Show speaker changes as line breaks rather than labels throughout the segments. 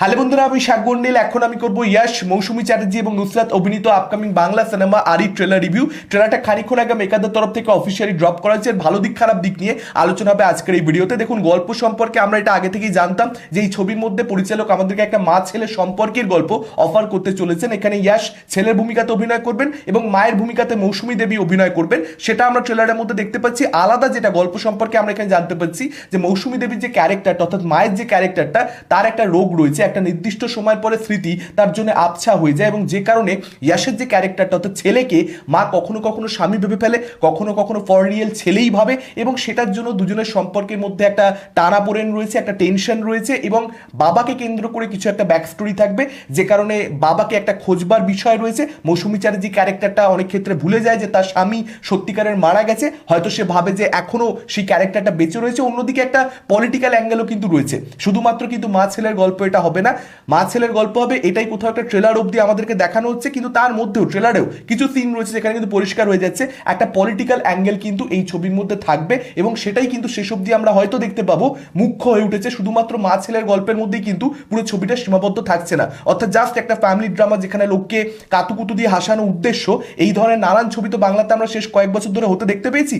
Hello বন্ধুরা, আমি শাকগন্ডিল এখন আমি করব ইয়াশ, মৌসুমী চ্যাটার্জি এবং নুসরাত অভিনীত upcoming Bangla cinema Aari trailer review ট্রেলারটা খানিক্ষণ আগে মেকাদের তরফ থেকে অফিসিয়ালি ড্রপ করা হয়েছে। ভালো দিক, খারাপ দিক নিয়ে আলোচনা হবে আজকের এই ভিডিওতে দেখুন, গল্প সম্পর্কে আমরা এটা আগে থেকেই জানতাম যে এই ছবির মধ্যে পরিচালক আমাদেরকে একটা মা ছেলে সম্পর্কের গল্প অফার করতে চলেছেন। এখানে ইয়াশ ছেলের ভূমিকাতে অভিনয় করবেন এবং মায়ের ভূমিকাতে মৌসুমী দেবী অভিনয় করবেন। সেটা আমরা ট্রেলারের মধ্যে দেখতে পাচ্ছি। আলাদা যেটা গল্প সম্পর্কে আমরা এখানে জানতে পারছি যে মৌসুমী দেবীর যে ক্যারেক্টারটা অর্থাৎ মায়ের যে ক্যারেক্টারটা তার একটা রোগ রয়েছে। একটা নির্দিষ্ট সময়ের পরে স্মৃতি তার জন্য আবছা হয়ে যায় এবং যে কারণে ইয়াসের যে ক্যারেক্টারটা, অর্থাৎ ছেলেকে মা কখনো কখনো স্বামী ভেবে ফেলে, কখনো কখনো ফর রিয়েল ছেলেই ভাবে এবং সেটার জন্য দুজনের সম্পর্কের মধ্যে একটা টানাপোড়েন রয়েছে, একটা টেনশন রয়েছে এবং বাবাকে কেন্দ্র করে কিছু একটা ব্যাক স্টোরি থাকবে। যে কারণে বাবাকে একটা খোঁজবার বিষয় রয়েছে। মৌসুমী চ্যাটার্জি ক্যারেক্টারটা অনেক ক্ষেত্রে ভুলে যায় যে তার স্বামী সত্যিকারের মারা গেছে। হয়তো সে ভাবে যে এখনও সেই ক্যারেক্টারটা বেঁচে রয়েছে। অন্যদিকে একটা পলিটিক্যাল অ্যাঙ্গেলও কিন্তু রয়েছে। শুধুমাত্র কিন্তু মা ছেলের গল্প এটা হবে না। মা ছেলের গল্প হবে, এটাই কোথাও একটা ট্রেলার অবধি আমাদেরকে দেখানো হচ্ছে, কিন্তু তার মধ্যেও ট্রেলারেও কিছু সিন রয়েছে যেখানে কিন্তু পরিষ্কার হয়ে যাচ্ছে। একটা পলিটিক্যাল অ্যাঙ্গেল কিন্তু এই ছবির মধ্যে থাকবে এবং সেটাই কিন্তু শেষ অবধি আমরা হয়তো দেখতে পাবো। মুখ্য হয়ে উঠেছে, শুধুমাত্র মা ছেলের গল্পের মধ্যেই কিন্তু পুরো ছবিটা সীমাবদ্ধ থাকছে না। অর্থাৎ জাস্ট একটা ফ্যামিলি ড্রামা যেখানে লোককে কাতুকুতু দিয়ে হাসানো উদ্দেশ্য, এই ধরনের নানান ছবি তো বাংলাতে আমরা শেষ কয়েক বছর ধরে হতে দেখতে পেয়েছি।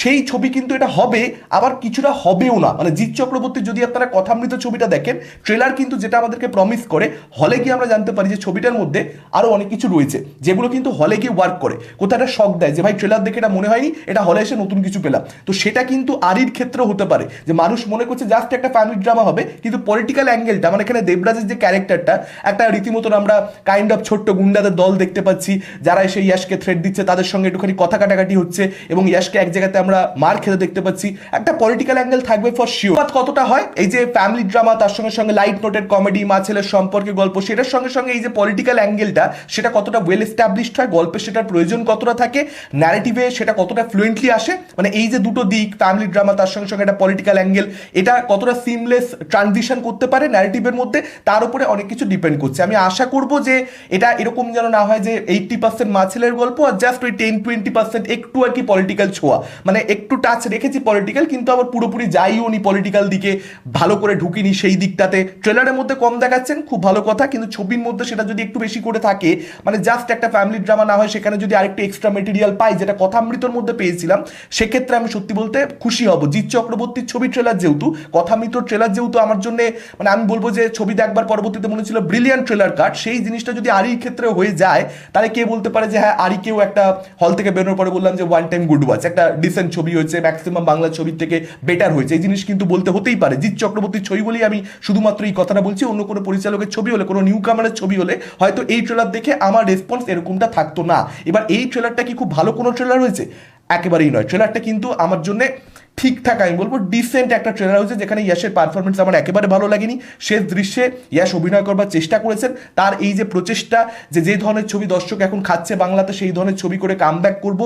সেই ছবি কিন্তু এটা হবে, আবার কিছুটা হবেও না। মানে জিৎ চক্রবর্তী যদি আপনারা কথামৃত ছবিটা দেখেন ট্রেলার কিন্তু যেটা আমাদেরকে প্রমিস করে হলে গিয়ে আমরা জানতে পারি যে ছবিটার মধ্যে আরও অনেক কিছু রয়েছে, যেগুলো কিন্তু হলে গিয়ে ওয়ার্ক করে। কোথাও একটা শখ দেয় যে, ভাই ট্রেলার দেখে এটা মনে হয়নি, এটা হলে এসে নতুন কিছু পেলাম। তো সেটা কিন্তু আরির ক্ষেত্রেও হতে পারে, যে মানুষ মনে করছে জাস্ট একটা ফ্যামিলি ড্রামা হবে, কিন্তু পলিটিক্যাল অ্যাঙ্গেলটা মানে এখানে দেবরাজের যে ক্যারেক্টারটা একটা রীতিমতন আমরা কাইন্ড অফ ছোট্ট গুন্ডাদের দল দেখতে পাচ্ছি, যারা এসে ইয়াশকে থ্রেড দিচ্ছে, তাদের সঙ্গে একটুখানি কথা কাটাকাটি হচ্ছে, এবং ইয়াশকে এক জায়গাতে আমরা মার খেতে দেখতে পাচ্ছি। একটা পলিটিক্যাল অ্যাঙ্গেল থাকবে ফর শিওর কতটা হয়? এই যে ফ্যামিলি ড্রামা তার সঙ্গে সঙ্গে লাইট নোটের কমেডি মা ছেলের সম্পর্কে গল্প, সেটার সঙ্গে সঙ্গে এই যে পলিটিক্যাল অ্যাঙ্গেলটা সেটা কতটা ওয়েল এস্টাবলিশড হয়, গল্পে সেটার প্রয়োজন কতটা থাকে ন্যারেটিভে সেটা কতটা ফ্লুয়েন্টলি আসে মানে এই যে দুটো দিক ফ্যামিলি ড্রামা তার সঙ্গে সঙ্গে একটা পলিটিক্যাল অ্যাঙ্গেল এটা কতটা সিমলেস ট্রানজিশন করতে পারে ন্যারেটিভের মধ্যে, তার উপরে অনেক কিছু ডিপেন্ড করছে। আমি আশা করব যে এটা এরকম যেন না হয় যে এইটটি পার্সেন্ট মা ছেলের গল্প আর জাস্ট ওই টেন টোয়েন্টি পার্সেন্ট একটু আর কি পলিটিক্যাল ছোঁয়া। মানে একটু টাচ রেখেছি পলিটিক্যাল কিন্তু আবার পুরোপুরি যাইও নি পলিটিক্যাল দিকে, ভালো করে ঢুকিনি সেই দিকটাতে। ট্রেলারের মধ্যে কম দেখাচ্ছেন, খুব ভালো কথা, কিন্তু ছবির মধ্যে সেটা যদি একটু বেশি করে থাকে মানে জাস্ট একটা ফ্যামিলি ড্রামা না হয়, সেখানে যদি আরেকটু এক্সট্রা মেটেরিয়াল পাই, যেটা কথামৃতর মধ্যে পেয়েছিলাম, সেক্ষেত্রে আমি সত্যি বলতে খুশি হব। জিৎ চক্রবর্তীর ছবি ট্রেলার যেহেতু, কথামৃতর ট্রেলার যেহেতু আমার জন্য মানে আমি বলব যে ছবি দেখবার পরবর্তীতে মনে ছিল ব্রিলিয়ান্ট ট্রেলার কাট সেই জিনিসটা যদি আরির ক্ষেত্রে হয়ে যায়, তাহলে কে বলতে পারে যে হ্যাঁ আরিকেও একটা হল থেকে বেরোনোর পরে বললাম যে ওয়ান টাইম গুড ওয়াচ একটা ডিসেন্ট ছবি হয়েছে ম্যাক্সিমাম বাংলা ছবির থেকে বেটার হয়েছে, এই জিনিস কিন্তু বলতে হতেই পারে। জিৎ চক্রবর্তীর ছবি বলেই আমি শুধুমাত্র এই কথাটা বলছি অন্য কোনো পরিচালকের ছবি হলে, কোনো নিউ কামারের ছবি হলে, হয়তো এই ট্রেলার দেখে আমার রেসপন্স এরকমটা থাকতো না। এবার এই ট্রেলারটা কি খুব ভালো কোনো ট্রেলার হয়েছে? একেবারেই নয়। ট্রেলারটা কিন্তু আমার জন্য ঠিকঠাক আমি বলব ডিসেন্ট একটা ট্রেলার হয়েছে যেখানে ইয়াসের পারফরমেন্স আমার একেবারে ভালো লাগেনি। শেষ দৃশ্যে ইয়াস অভিনয় করবার চেষ্টা করেছেন। তার এই যে প্রচেষ্টা, যে যে ধরনের ছবি দর্শক এখন খাচ্ছে বাংলাতে, সেই ধরনের ছবি করে কাম ব্যাক করব।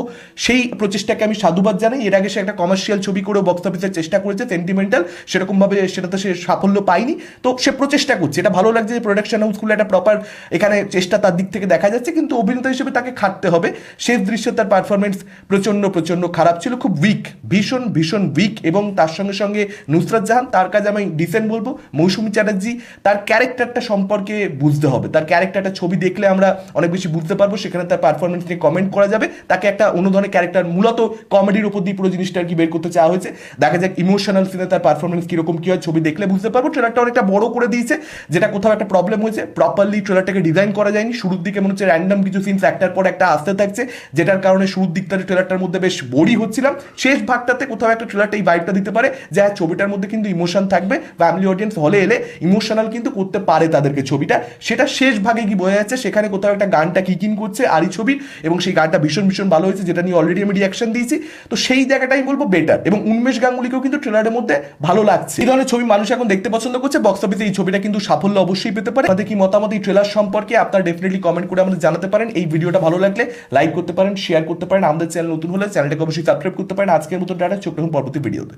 সেই প্রচেষ্টাকে আমি সাধুবাদ জানাই। এর আগে সে একটা কমার্শিয়াল ছবি করে বক্স অফিসের চেষ্টা করেছে সেন্টিমেন্টাল সেরকমভাবে সেটাতে সে সাফল্য পায়নি। তো সে প্রচেষ্টা করছে। এটা ভালো লাগছে যে প্রোডাকশন হাউসগুলো একটা প্রপার এখানে চেষ্টা তার দিক থেকে দেখা যাচ্ছে, কিন্তু অভিনেতা হিসেবে তাকে খাটতে হবে। শেষ দৃশ্যে তার পারফরমেন্স প্রচণ্ড প্রচণ্ড খারাপ ছিল, খুব উইক ভীষণ ভীষণ উইক এবং তার সঙ্গে সঙ্গে নুসরাত জাহান, তার কাজ আমি ডিসেন্ট বলব। মৌসুমী চ্যাটার্জি, তার ক্যারেক্টারটা সম্পর্কে বুঝতে হবে। তার ক্যারেক্টারটা ছবি দেখলে আমরা অনেক বেশি বুঝতে পারব, সেখানে তার পারফরমেন্স নিয়ে কমেন্ট করা যাবে। তাকে একটা অন্য ধরনের ক্যারেক্টার, মূলত কমেডির উপর দিয়ে পুরো জিনিসটা আর কি বের করতে চাওয়া হয়েছে। দেখা যাক ইমোশনাল সিনে তার পারফরমেন্স কীরকম, কি হয়, ছবি দেখলে বুঝতে পারব। ট্রেলারটা অনেকটা বড় করে দিয়েছে, যেটা কোথাও একটা প্রবলেম হয়েছে। প্রপারলি ট্রেলারটাকে ডিজাইন করা যায়নি। শুরুর দিকে মনে হচ্ছে র্যান্ডাম কিছু সিনস একটার পর একটা আসতে থাকছে, যেটার কারণে শুরুর দিকটাতে ট্রেলারটার মধ্যে বেশ বোরি হচ্ছিলাম। শেষ ভাগটাতে কোথাও একটা ট্রেলারটা এই ভাইবটা দিতে পারে, যে হ্যাঁ ছবিটার মধ্যে কিন্তু ইমোশন থাকবে ফ্যামিলি অডিয়েন্স হলে এলে ইমোশনাল কিন্তু করতে পারে তাদেরকে ছবিটা। সেটা শেষ ভাগে কি বোঝা যাচ্ছে সেখানে কোথাও একটা গানটা কিকিন করছে আরি ছবির এবং সেই গানটা ভীষণ ভীষণ ভালো হয়েছে, যেটা নিয়ে অলরেডি আমি রিয়াকশন দিয়েছি। তো সেই জায়গাটাই বলব বেটার এবং উন্মেষ গাঙ্গুলিকেও কিন্তু ট্রেলারের মধ্যে ভালো লাগছে। এই ধরনের ছবি মানুষ এখন দেখতে পছন্দ করছে বক্স অফিসে এই ছবিটা কিন্তু সাফল্য অবশ্যই পেতে পারে। আমাদের কি মতামত এই ট্রেলার সম্পর্কে আপনারা ডেফিনেটলি কমেন্ট করে আমাদের জানাতে পারেন। এই ভিডিওটা ভালো লাগলে লাইক করতে পারেন শেয়ার করতে পারেন। আমাদের চ্যানেল নতুন হলে চ্যানেলটাকে অবশ্যই সাবস্ক্রাইব করতে পারেন। আজকের মতো ডাটা চোখ পরবর্তী ভিডিওতে